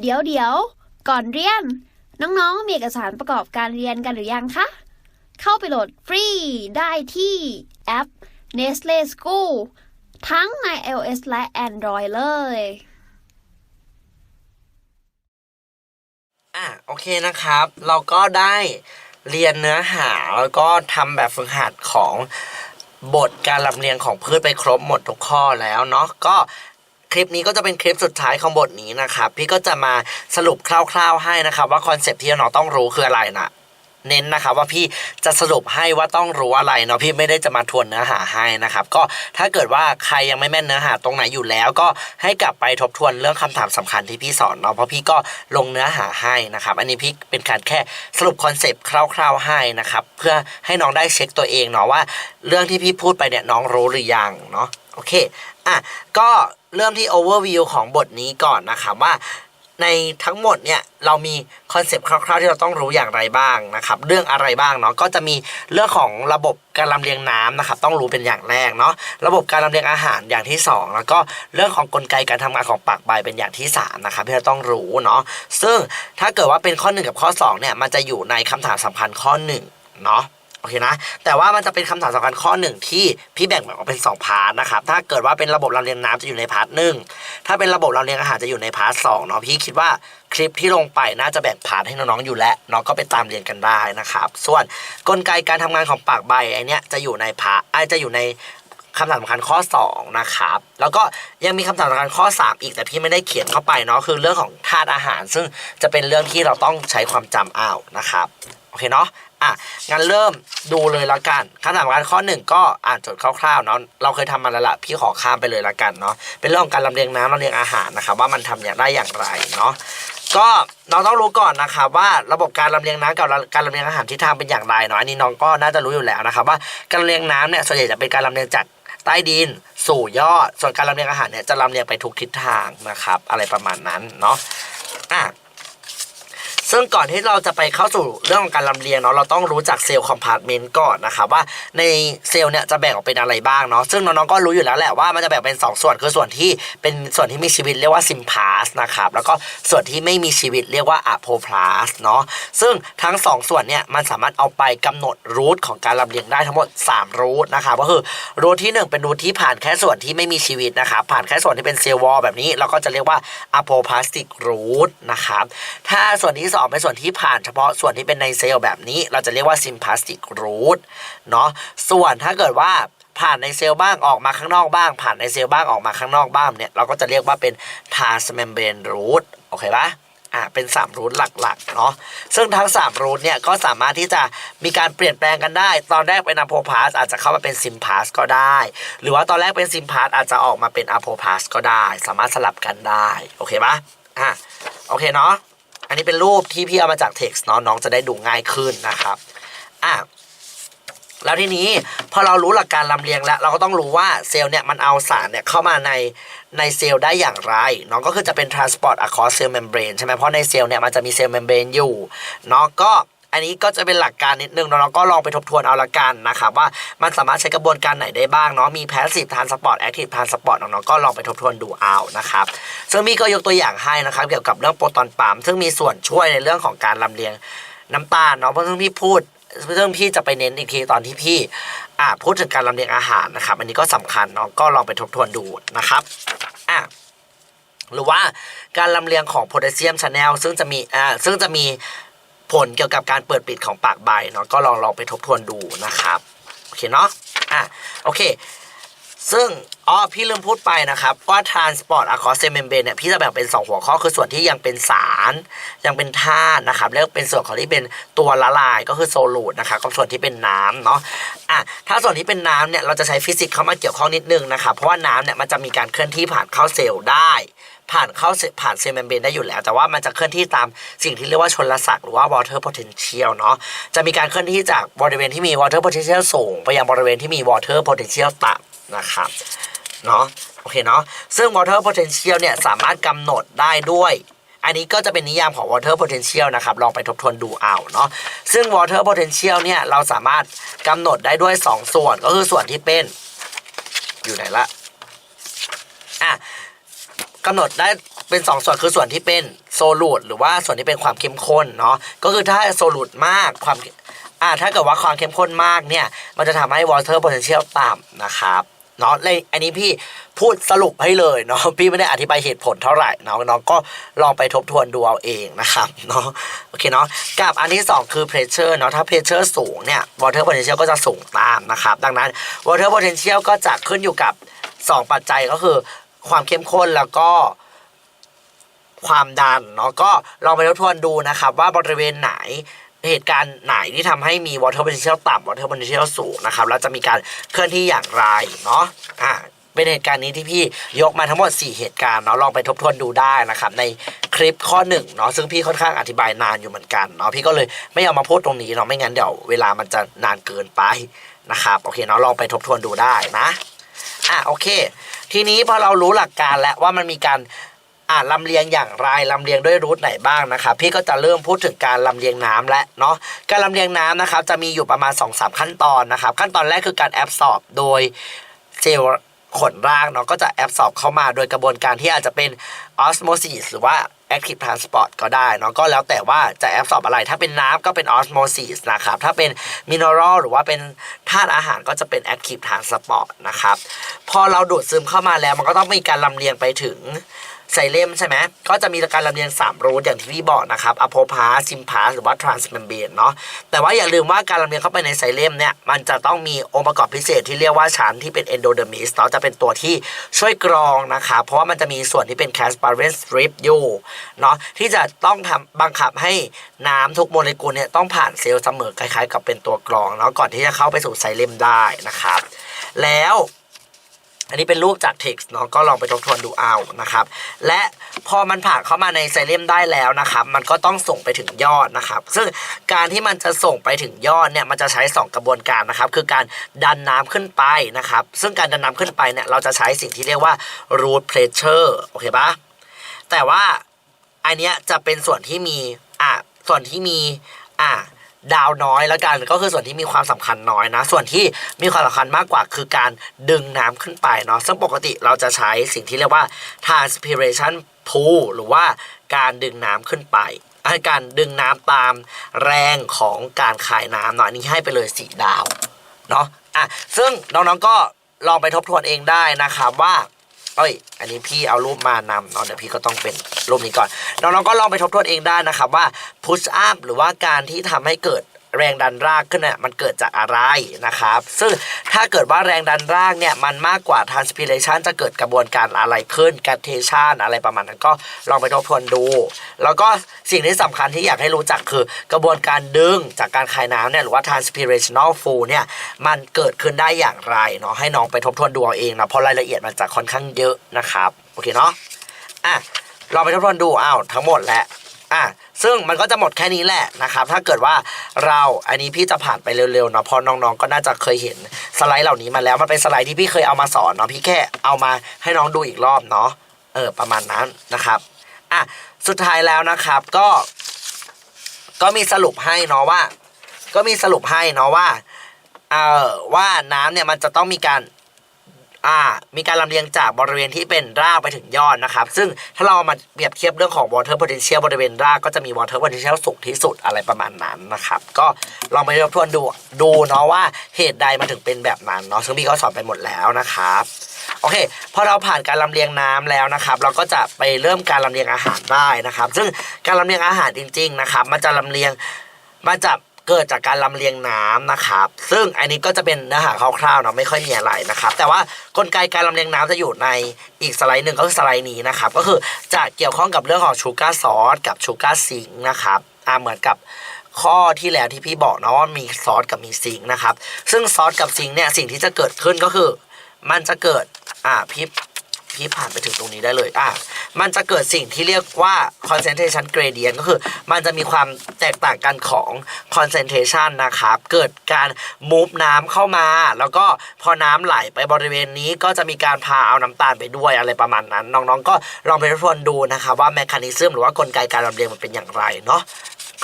เดี๋ยวเดี๋ยว ก่อนเรียน น้องๆ มีเอกสารประกอบการเรียนกันหรือยังคะ เข้าไปโหลดฟรีได้ที่แอป Nestle School ทั้งใน iOS และ Android เลยอะโอเคนะครับ เราก็ได้เรียนเนื้อหาแล้วก็ทำแบบฝึกหัดของบทการลำเลียงของพืชไปครบหมดทุกข้อแล้วเนาะก็ คลิปนี้ก็จะเป็นคลิปสุดท้ายของบทนี้นะครับพี่ก็จะมาสรุปคร่าวๆให้นะครับว่าคอนเซปต์ที่น้องต้องรู้คืออะไรนะเน้นนะครับว่าพี่จะสรุปให้ว่าต้องรู้อะไรเนาะพี่ไม่ได้จะมาทวนเนื้อหาให้นะครับก็ถ้าเกิดว่าใครยังไม่แม่นเนื้อหาตรงไหนอยู่แล้ว ก็ให้กลับไปทบทวนเรื่องคำถามสำคัญที่พี่สอนเนาะเพราะพี่ก็ลงเนื้อหาให้นะครับอันนี้พี่เป็นการแค่สรุปคอนเซปต์คร่าวๆให้นะครับเพื่อให้น้องได้เช็คตัวเองเนาะว่า เรื่องที่พี่พูดไปเนี่ยน้องรู้หรือยังเนาะ โอเค อะ ก็เริ่มที่ overview ของบทนี้ก่อนนะครับว่าในทั้งหมดเนี่ยเรามีคอนเซปต์คร่าวๆที่เราต้องรู้อย่างไรบ้างนะครับ เรื่องอะไรบ้างเนาะก็จะมีเรื่องของระบบการลำเลียงน้ำนะครับ ต้องรู้เป็นอย่างแรกเนาะระบบการลำเลียงอาหารอย่างที่สองแล้วก็เรื่องของกลไกการทำงานของปากใบเป็นอย่างที่สามนะครับที่เราต้องรู้เนาะซึ่งถ้าเกิดว่าเป็นข้อหนึ่งกับข้อสองเนี่ยมันจะอยู่ในคำถามสำคัญข้อหนึ่งเนาะ โอเคนะ แต่ว่ามันจะเป็นคำถามสำคัญข้อหนึ่งที่พี่แบ่งออกเป็น 2 พาร์ทนะครับ ถ้าเกิดว่าเป็นระบบลำเลียงน้ำจะอยู่ในพาร์ทหนึ่งถ้าเป็นระบบลำเลียงอาหารจะอยู่ในพาร์ทสองเนาะพี่คิดว่าคลิปที่ลงไปน่าจะแบ่งพาร์ทให้น้องๆอยู่แล้วน้องก็ไปตามเรียนกันได้นะครับ ส่วนกลไกการทำงานของปากใบไอเนี้ยจะอยู่ในพาร์ทไอจะอยู่ใน คำถามสำคัญข้อ 2 นะครับ แล้วก็ยังมีคำถามสำคัญข้อ 3 อีกแต่พี่ไม่ได้เขียนเข้าไปเนาะคือเรื่องของธาตุอาหาร ซึ่งจะเป็นเรื่องที่เราต้องใช้ความจำเอานะครับโอเคเนาะอะงั้นเริ่มดูเลยละกันคำถามการข้อหนึ่งก็อ่านโจทย์คร่าวๆเนาะเราเคยทำมาแล้วละพี่ขอข้ามไปเลยละกันเนาะเป็นเรื่องของการลำเลียงน้ำลำเลียงอาหารนะครับว่ามันทำอย่างได้อย่างไรเนาะก็น้องต้องรู้ก่อนนะครับว่าระบบการลำเลียงน้ำกับการลำเลียงอาหารที่ทำเป็นอย่างไรเนาะอันนี้น้องก็น่าจะรู้อยู่แล้วนะครับว่าการลำเลียงน้ำเนี่ยส่วนใหญ่จะเป็นการลำเลียงจาก ใต้ดิน สู่ยอด ส่วนการลำเลียงอาหารเนี่ยจะลำเลียงไปทุกทิศทางนะครับ อะไรประมาณนั้นเนาะอะ ซึ่งก่อนที่เราจะไปเข้าสู่เรื่องของการลำเลียงเนาะเราต้องรู้จักเซลล์คอมพาร์ตเมนต์ก่อนนะครับว่าในเซลล์เนี่ยจะแบ่งออกเป็นอะไรบ้างเนาะซึ่งน้องๆก็รู้อยู่แล้วแหละว่ามันจะแบ่งเป็น 2 ส่วนคือส่วนที่เป็นส่วนที่มีชีวิตเรียกว่าซิมพาสนะครับแล้วก็ส่วนที่ไม่มีชีวิตเรียกว่าอะโพพลาสเนาะซึ่งทั้ง 2 ส่วนเนี่ยมันสามารถเอาไปกำหนดรูทของการลำเลียงได้ทั้งหมด 3 รูทนะครับก็คือรูทที่ 1 เป็นรูทที่ผ่านแค่ส่วนที่ไม่มีชีวิตนะครับผ่านแค่ส่วนที่เป็นเซลล์วอลแบบนี้เราก็จะเรียกว่าอะโพพลาสติกรูทนะครับถ้าส่วนที่สองเป็นส่วนที่ผ่านเฉพาะส่วนที่เป็นในเซลล์แบบนี้ เราจะเรียกว่าซิมพลาสติกรูทเนาะส่วนถ้าเกิดว่าผ่านในเซลล์บ้างออกมาข้างนอกบ้าง ผ่านในเซลล์บ้างออกมาข้างนอกบ้างเนี่ยเราก็จะเรียกว่าเป็นทาสเมมเบรนรูทโอเคปะอ่าเป็น3รูทหลักๆเนาะซึ่งทั้ง3รูทเนี่ยก็สามารถที่จะมีการเปลี่ยนแปลงกันได้ ตอนแรกเป็นอะโพพาสอาจจะเข้ามาเป็นซิมพาสก็ได้ หรือว่าตอนแรกเป็นซิมพาสอาจจะออกมาเป็นอะโพพาสก็ได้ สามารถสลับกันได้ โอเคปะอะโอเคเนาะ นนี้เป็นรูปที่พี่เอามาจากเท็กซ์เนาะน้องจะได้ดูง่ายขึ้นนะครับอะแล้วทีนี้พอเรารู้หลักการลำเลียงแล้ว เราก็ต้องรู้ว่าเซลล์เนี่ยมันเอาสารเนี่ยเข้ามาในในเซลล์ได้อย่างไรเนาะก็คือจะเป็น transport across cell membrane ใช่ไหมเพราะในเซลล์เนี่ยมันจะมีเซลล์เมมเบรนอยู่เนาะก็ อันนี้ก็จะเป็นหลักการนิดนึงเนาะเราก็ลองไปทบทวนเอาละกันนะครับว่ามันสามารถใช้กระบวนการไหนได้บ้างเนาะมี passive transport active transport น้องๆก็ลองไปทบทวนดูเอานะครับซึ่งมีก็ยกตัวอย่างให้นะครับเกี่ยวกับเรื่องโปรตอนปั๊มซึ่งมีส่วนช่วยในเรื่องของการลำเลียงน้ำตาลเนาะเพราะซึ่งพี่พูดซึ่งพี่จะไปเน้นอีกทีตอนที่พี่อ่าพูดถึงการลำเลียงอาหารนะครับ อันนี้ก็สำคัญเนาะก็ลองไปทบทวนดูนะครับอะหรือว่าการลำเลียงของโพแทสเซียมชาแนลซึ่งจะมีอ่าซึ่งจะมี ผลเกี่ยวกับการเปิดปิดของปากใบเนาะก็ลองลองไปทบทวนดูนะครับโอเคเนาะอะโอเค ซึ่งอ๋อพี่ลืมพูดไปนะครับว่า transport across cell membrane เนี่ยพี่จะแบ่งเป็น 2 หัวข้อคือส่วนที่ยังเป็นสาร ยังเป็นธาตุนะครับแล้วเป็นส่วนของที่เป็นตัวละลายก็คือโซลูดนะครับกับส่วนที่เป็นน้ำเนาะอะถ้าส่วนที่เป็นน้ำเนี่ยเราจะใช้ฟิสิกส์เข้ามาเกี่ยวข้องนิดนึงนะครับเพราะว่าน้ำเนี่ยมันจะมีการเคลื่อนที่ผ่านเข้าเซลล์ได้ ผ่านเข้าผ่านเซลล์เมมเบรนได้อยู่แล้ว แต่ว่ามันจะเคลื่อนที่ตามสิ่งที่เรียกว่าชนละศักหรือว่า water potential เนาะจะมีการเคลื่อนที่จากบริเวณที่มี water potential สูง ไปยังบริเวณที่มี water potential ต่ำนะครับเนาะโอเคเนาะซึ่ง water potential เนี่ยสามารถกำหนดได้ด้วยอันนี้ก็จะเป็นนิยามของ water potential นะครับ ลองไปทบทวนดูเอาเนาะ ซึ่ง water potential เนี่ย เราสามารถกำหนดได้ด้วย 2 ส่วน ก็คือส่วนที่เป็น อยู่ไหนละ อะ กำหนดได้เป็นเป็นสองส่วนคือส่วนที่เป็นโซลูดหรือว่าส่วนที่เป็นความเข้มข้นเนาะก็คือถ้าโซลูดมากความอ่าถ้าเกิดว่าความเข้มข้นมากเนี่ย มันจะทำให้ water potential ต่ำนะครับเนาะเลยอันนี้พี่พูดสรุปให้เลยเนาะพี่ไม่ได้อธิบายเหตุผลเท่าไหร่เนาะน้องก็ลองไปทบทวนดูเอาเองนะครับเนาะโอเคเนาะกับอันที่สองคือ pressure เนาะถ้า pressure สูงเนี่ย water potential ก็จะสูงตามนะครับ ดังนั้น water potential ก็จะขึ้นอยู่กับ 2 ปัจจัยก็คือ ความเข้มข้นแล้วก็ความดันเนาะก็ลองไปทบทวนดูนะครับ ว่าบริเวณไหนเหตุการณ์ไหนที่ทำให้มี water potential ต่ำ water potential สูงนะครับแล้วจะมีการเคลื่อนที่อย่างไรเนาะอ่าเป็นเหตุการณ์นี้ที่พี่ยกมาทั้งหมด 4 เหตุการณ์เนาะลองไปทบทวนดูได้นะครับ ในคลิปข้อหนึ่งเนาะซึ่งพี่ค่อนข้างอธิบายนานอยู่เหมือนกันเนาะพี่ก็เลยไม่เอามาพูดตรงนี้เนาะไม่งั้นเดี๋ยวเวลามันจะนานเกินไปนะครับโอเคเนาะลองไปทบทวนดูได้นะอะโอเค ทีนี้พอเรารู้หลักการแล้วว่ามันมีการอ่าลำเลียงอย่างไรลำเลียงด้วยรูทไหนบ้างนะครับพี่ก็จะเริ่มพูดถึงการลำเลียงน้ำและเนาะการลำเลียงน้ำนะครับจะมีอยู่ประมาณ 2-3 ขั้นตอนนะครับ ขั้นตอนแรกคือการแอบสอบโดยเซลล์ขนร่างเนาะก็จะแอบสอบเข้ามาโดยกระบวนการที่อาจจะเป็นออสโมซิสหรือว่า active transport ก็ได้เนาะก็แล้วแต่ว่าจะแอบสอบอะไร ถ้าเป็นน้ำก็เป็นออสโมซิสนะครับ ถ้าเป็นมินเนอรัลหรือว่าเป็นธาตุอาหารก็จะเป็น active transport นะครับ พอเราดูดซึมเข้ามาแล้วมันก็ต้องมีการลำเลียงไปถึงไซเลมใช่ไหมก็จะมีการลำเลียง3รูทอย่างที่พี่บอกนะครับอะโพพาซิมพาหรือว่าทรานส์เมมเบรนเนาะแต่ว่าอย่าลืมว่าการลำเลียงเข้าไปในไซเลมเนี่ยมันจะต้องมีองค์ประกอบพิเศษที่เรียกว่าชั้นที่เป็นเอนโดเดอร์มิสเนาะจะเป็นตัวที่ช่วยกรองนะครับเพราะว่ามันจะมีส่วนที่เป็นแคสปาร์เรนสตริปอยู่เนาะที่จะต้องทำบังคับให้น้ำทุกโมเลกุลเนี่ยต้องผ่านเซลล์เสมอคล้ายๆ กับเป็นตัวกรองเนาะก่อนที่จะเข้าไปสู่ไซเลมได้นะครับ แล้ว อันนี้เป็นรูปจาก text เนาะก็ลองไปทบทวนดูเอานะครับ และพอมันผ่านเข้ามาในไซเลมได้แล้วนะครับ มันก็ต้องส่งไปถึงยอดนะครับ ซึ่งการที่มันจะส่งไปถึงยอดเนี่ยมันจะใช้ 2 กระบวนการนะครับ คือการดันน้ำขึ้นไปนะครับ ซึ่งการดันน้ำขึ้นไปเนี่ยเราจะใช้สิ่งที่เรียกว่า root pressure โอเคปะแต่ว่าอันเนี้ยจะเป็นส่วนที่มีอะส่วนที่มีอะ ดาวน้อยแล้วกันก็คือส่วนที่มีความสำคัญน้อยนะ ส่วนที่มีความสำคัญมากกว่าคือการดึงน้ำขึ้นไปเนาะซึ่งปกติเราจะใช้สิ่งที่เรียกว่า transpiration pool หรือว่าการดึงน้ำขึ้นไปการดึงน้ำตามแรงของการคายน้ำเนาะนี้ให้ไปเลยสีดาวเนาะอะซึ่งน้องๆก็ลองไปทบทวนเองได้นะครับว่า เอ้ย อันนี้พี่เอารูปมานำเนาะเดี๋ยวพี่ก็ต้องเป็นรูปนี้ก่อนน้องๆก็ลองไปทบทวนเองได้นะครับว่า push up หรือว่าการที่ทำให้เกิด แรงดันรากขึ้นเนี่ยมันเกิดจากอะไรนะครับ ซึ่งถ้าเกิดว่าแรงดันรากเนี่ยมันมากกว่า transpiration จะเกิดกระบวนการอะไรขึ้น gradation อะไรประมาณนั้นก็ลองไปทบทวนดู แล้วก็สิ่งที่สำคัญที่อยากให้รู้จักคือกระบวนการดึงจากการคายน้ำเนี่ยหรือว่า transpirational flow เนี่ยมันเกิดขึ้นได้อย่างไรเนาะให้น้องไปทบทวนดูเอาเองนะเพราะรายละเอียดมันจะค่อนข้างเยอะนะครับโอเคเนาะอะลองไปทบทวนดูอ้าวทั้งหมดแหละอะ ซึ่งมันก็จะหมดแค่นี้แหละนะครับ ถ้าเกิดว่าเราอันนี้พี่จะผ่านไปเร็วๆเนาะเพราะน้องๆก็น่าจะเคยเห็นสไลด์เหล่านี้มาแล้วมันเป็นสไลด์ที่พี่เคยเอามาสอนเนาะพี่แค่เอามาให้น้องดูอีกรอบเนาะเออประมาณนั้นนะครับอะสุดท้ายแล้วนะครับก็ ก็มีสรุปให้เนาะว่า ก็มีสรุปให้เนาะว่าเอ่อว่าน้ำเนี่ยมันจะต้องมีการ อ่า มีการลำเลียงจากบริเวณที่เป็นรากไปถึงยอดนะครับ ซึ่งถ้าเรามาเปรียบเทียบเรื่องของ water potential บริเวณรากก็จะมี water potential สูงที่สุดอะไรประมาณนั้นนะครับ ก็ลองไปทบทวนดูดูเนาะว่าเหตุใดมันถึงเป็นแบบนั้นเนาะซึ่งพี่ก็สอนไปหมดแล้วนะครับ โอเค พอเราผ่านการลำเลียงน้ำแล้วนะครับ เราก็จะไปเริ่มการลำเลียงอาหารได้นะครับ ซึ่งการลำเลียงอาหารจริง ๆ นะครับ มันจะลำเลียงมันจะ เกิดจากการลำเลียงน้ำนะครับซึ่งอันนี้ก็จะเป็นเนื้อหาคร่าวๆเนาะไม่ค่อยมีอะไรนะครับ แต่ว่ากลไกการลำเลียงน้ำจะอยู่ในอีกสไลด์หนึ่งก็คือสไลด์นี้นะครับ ก็คือจะเกี่ยวข้องกับเรื่องของชูการ์ซอสกับชูการ์ซิงนะครับอ่าเหมือนกับข้อที่แล้วที่พี่บอกเนาะว่ามีซอสกับมีซิงนะครับ ซึ่งซอสกับซิงเนี่ยสิ่งที่จะเกิดขึ้นก็คือ มันจะเกิดอ่าพี่ พี่ผ่านไปถึงตรงนี้ได้เลยอะมันจะเกิดสิ่งที่เรียกว่า concentration gradient ก็คือ มันจะมีความแตกต่างกันของ concentration นะครับเกิดการ move น้ำเข้ามา แล้วก็พอน้ำไหลไปบริเวณนี้ก็จะมีการพาเอาน้ำตาลไปด้วยอะไรประมาณนั้น น้องๆ ก็ลองไปทบทวนดูนะครับว่า mechanism หรือว่ากลไกการลำเลียงมันเป็นอย่างไรเนาะ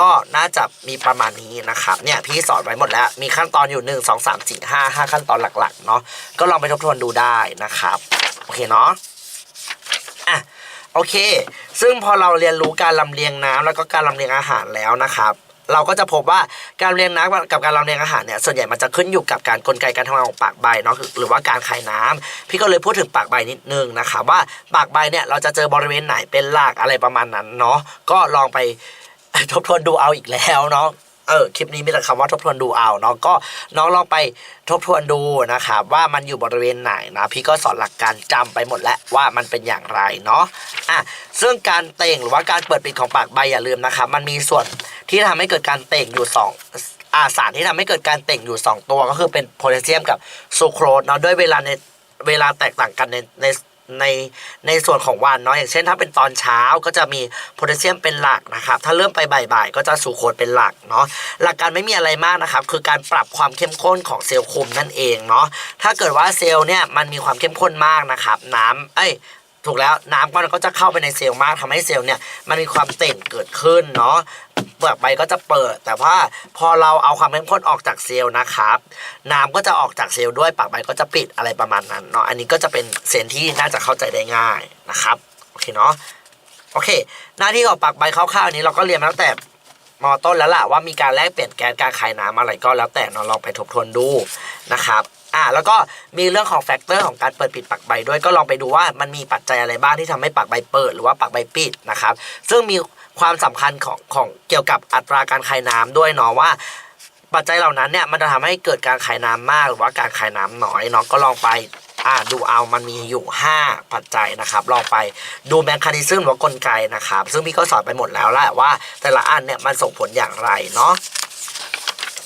ก็น่าจะมีประมาณนี้นะครับเนี่ยพี่สอนไว้หมดแล้ว มีขั้นตอนอยู่ 1 2 3 4 5 5 ขั้นตอนหลักๆเนาะก็ลองไปทบทวนดูได้นะครับ โอเคเนาะอะโอเค ซึ่งพอเราเรียนรู้การลำเลียงน้ำแล้วก็การลำเลียงอาหารแล้วนะครับ เราก็จะพบว่าการเรียงน้ำกับการลำเลียงอาหารเนี่ยส่วนใหญ่มันจะขึ้นอยู่กับการกลไกการทำงานของปากใบเนาะหรือว่าการคายน้ำพี่ก็เลยพูดถึงปากใบนิดนึงนะคะว่าปากใบเนี่ยเราจะเจอบริเวณไหนเป็นหลักอะไรประมาณนั้นเนาะก็ลองไป ทบทวนดูเอาอีกแล้วเนาะเออคลิปนี้มีแต่คำว่าทบทวนดูเอาเนาะก็น้องลองไปทบทวนดูนะครับว่ามันอยู่บริเวณไหนนะพี่ก็สอนหลักการจำไปหมดแล้วว่ามันเป็นอย่างไรเนาะอะซึ่งการเต่งหรือว่าการเปิดปิดของปากใบอย่าลืมนะครับมันมีส่วนที่ทำให้เกิดการเต่งอยู่สองอาสารที่ทำให้เกิดการเต่งอยู่สองตัวก็คือเป็นโพแทสเซียมกับซูโครสเนาะด้วยเวลาในเวลาแตกต่างกันในใน ในในส่วนของวันเนาะอย่างเช่นถ้าเป็นตอนเช้าก็จะมีโพแทสเซียมเป็นหลักนะครับ ถ้าเริ่มไปบ่ายๆก็จะสูโคตเป็นหลักเนาะหลักการไม่มีอะไรมากนะครับ คือการปรับความเข้มข้นของเซลล์คุมนั่นเองเนาะถ้าเกิดว่าเซลล์เนี่ยมันมีความเข้มข้นมากนะครับ น้ำเอ้ย ถูกแล้วน้ำมันก็จะเข้าไปในเซลล์มากทำให้เซลล์เนี่ยมันมีความเต่งเกิดขึ้นเนาะเปลือกใบก็จะเปิด แต่ว่าพอเราเอาความเข้มข้นออกจากเซลล์นะครับน้ำก็จะออกจากเซลล์ด้วยปากใบก็จะปิดอะไรประมาณนั้นเนาะอันนี้ก็จะเป็นเซนที่น่าจะเข้าใจได้ง่ายนะครับโอเคเนาะโอเค หน้าที่ของปากใบคร่าวๆนี้เราก็เรียนมาตั้งแต่มอต้นแล้วล่ะว่ามีการแลกเปลี่ยนแก๊สการคายน้ำอะไรก็แล้วแต่เนาะลองไปทบทวนดูนะครับ อ่าแล้วก็มีเรื่องของแฟกเตอร์ของการเปิดปิดปากใบด้วยก็ลองไปดูว่ามันมีปัจจัยอะไรบ้างที่ทำให้ปากใบเปิดหรือว่าปากใบปิดนะครับ ซึ่งมีความสำคัญของของเกี่ยวกับอัตราการคายน้ำด้วยเนาะว่า ปัจจัยเหล่านั้นเนี่ยมันจะทำให้เกิดการคายน้ำมากหรือว่าการคายน้ำน้อยเนาะก็ลองไปอ่าดูเอามันมีอยู่ 5 ปัจจัยนะครับ ลองไปดูแมคคานิซึมหรือว่ากลไกนะครับ ซึ่งพี่ก็สอนไปหมดแล้วแหละว่า แต่ละอันเนี่ยมันส่งผลอย่างไรเนาะ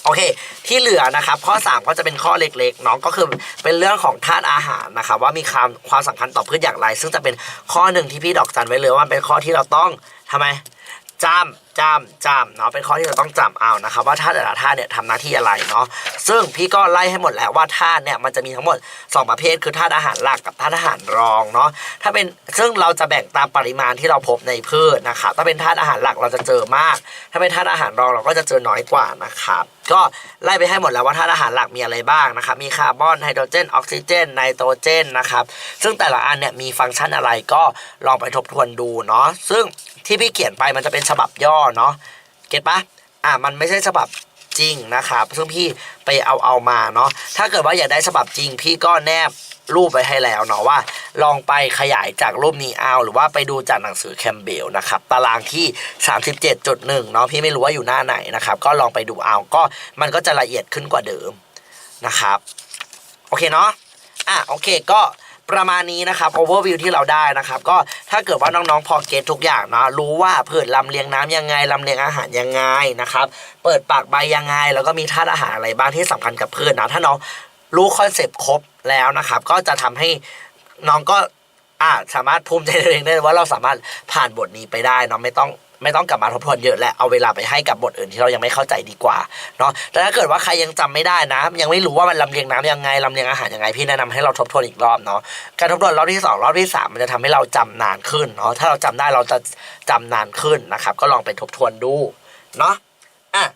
โอเค ที่เหลือนะครับ ข้อ 3 ก็จะเป็นข้อเล็กๆน้องก็คือเป็นเรื่องของธาตุอาหารนะครับ ว่ามีความความสำคัญต่อพืชอย่างไร ซึ่งจะเป็นข้อหนึ่งที่พี่ดอกจันไว้เลยว่าเป็นข้อที่เราต้องทำไม จำจำจำเนาะเป็นข้อที่เราต้องจำเอานะครับว่าธาตุแต่ละธาตุเนี่ยทำหน้าที่อะไรเนาะซึ่งพี่ก็ไล่ให้หมดแล้วว่าธาตุเนี่ยมันจะมีทั้งหมด 2 ประเภทคือธาตุอาหารหลักกับธาตุอาหารรองเนาะถ้าเป็นซึ่งเราจะแบ่งตามปริมาณที่เราพบในพืชนะครับถ้าเป็นธาตุอาหารหลักเราจะเจอมาก ถ้าเป็นธาตุอาหารรองเราก็จะเจอน้อยกว่านะครับก็ไล่ไปให้หมดแล้วว่าธาตุอาหารหลักมีอะไรบ้างนะครับ มีคาร์บอนไฮโดรเจนออกซิเจนไนโตรเจนนะครับ ซึ่งแต่ละอันเนี่ยมีฟังก์ชันอะไรก็ลองไปทบทวนดูเนาะ ซึ่ง ที่พี่เขียนไปมันจะเป็นฉบับย่อเนาะเก็ตปะอ่ามันไม่ใช่ฉบับจริงนะครับซึ่งพี่ไปเอาเอามาเนาะถ้าเกิดว่าอยากได้ฉบับจริง พี่ก็แนบรูปไปให้แล้วเนาะว่า ลองไปขยายจากรูปนี้เอา หรือว่าไปดูจากหนังสือแคมเบลนะครับตารางที่ 37.1เนาะพี่ไม่รู้ว่าอยู่หน้าไหนนะครับ ก็ลองไปดูเอาก็มันก็จะละเอียดขึ้นกว่าเดิมนะครับ โอเคเนาะอะโอเคก็ ประมาณนี้นะครับ overview ที่เราได้นะครับ ก็ถ้าเกิดว่าน้องๆพอเก็ตทุกอย่างเนาะรู้ว่าพืชลำเลียงน้ำยังไงลำเลียงอาหารยังไงนะครับ เปิดปากใบยังไง แล้วก็มีธาตุอาหารอะไรบ้างที่สำคัญกับพืชนะถ้าน้องรู้คอนเซปต์ครบแล้วนะครับ ก็จะทำให้น้องก็อาสามารถภูมิใจตัวเองได้ว่าเราสามารถผ่านบทนี้ไปได้เนาะไม่ต้อง ไม่ต้องกลับมาทบทวนเยอะและเอาเวลาไปให้กับบทอื่นที่เรายังไม่เข้าใจดีกว่าเนาะแต่ถ้าเกิดว่าใครยังจำไม่ได้นะ ยังไม่รู้ว่ามันลำเลียงน้ำยังไงลำเลียงอาหารยังไงพี่แนะนำให้เราทบทวนอีกรอบเนาะการทบทวนรอบที่สองรอบที่สามมันจะทำให้เราจำนานขึ้นเนาะถ้าเราจำได้เราจะจำนานขึ้นนะครับ ก็ลองไปทบทวนดูเนาะอะ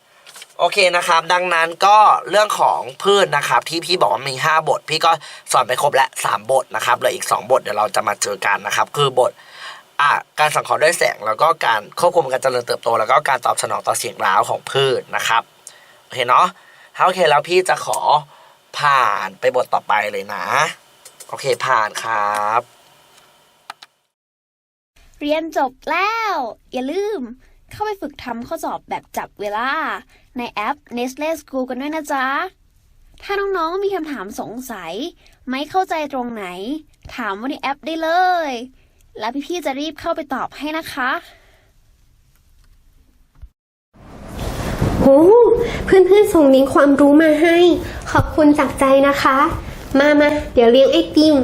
โอเคนะครับ ดังนั้นก็เรื่องของพืชนะครับ ที่พี่บอกว่ามี 5 บท พี่ก็สอนไปครบแล้ว3บทนะครับเหลืออีก 2 บทเดี๋ยวเราจะมาเจอกันนะครับ คือบท การสังเคราะห์ด้วยแสง แล้วก็การควบคุมการเจริญเติบโต แล้วก็การตอบสนองต่อเสียงร้าวของพืชนะครับโอเคเนาะถ้าโอเคแล้วพี่จะขอผ่านไปบทต่อไปเลยนะ โอเคผ่านครับ เรียนจบแล้ว อย่าลืมเข้าไปฝึกทำข้อสอบแบบจับเวลา ในแอป Nestle School กันด้วยนะจ๊ะ ถ้าน้องๆมีคำถามสงสัย ไม่เข้าใจตรงไหน ถามว่าในแอปได้เลย แล้วพี่ๆจะรีบเข้าไปตอบให้นะคะ โห เพื่อนๆส่งลิงก์ความรู้มาให้ ขอบคุณจากใจนะคะ มามา เดี๋ยวเลี้ยงไอติม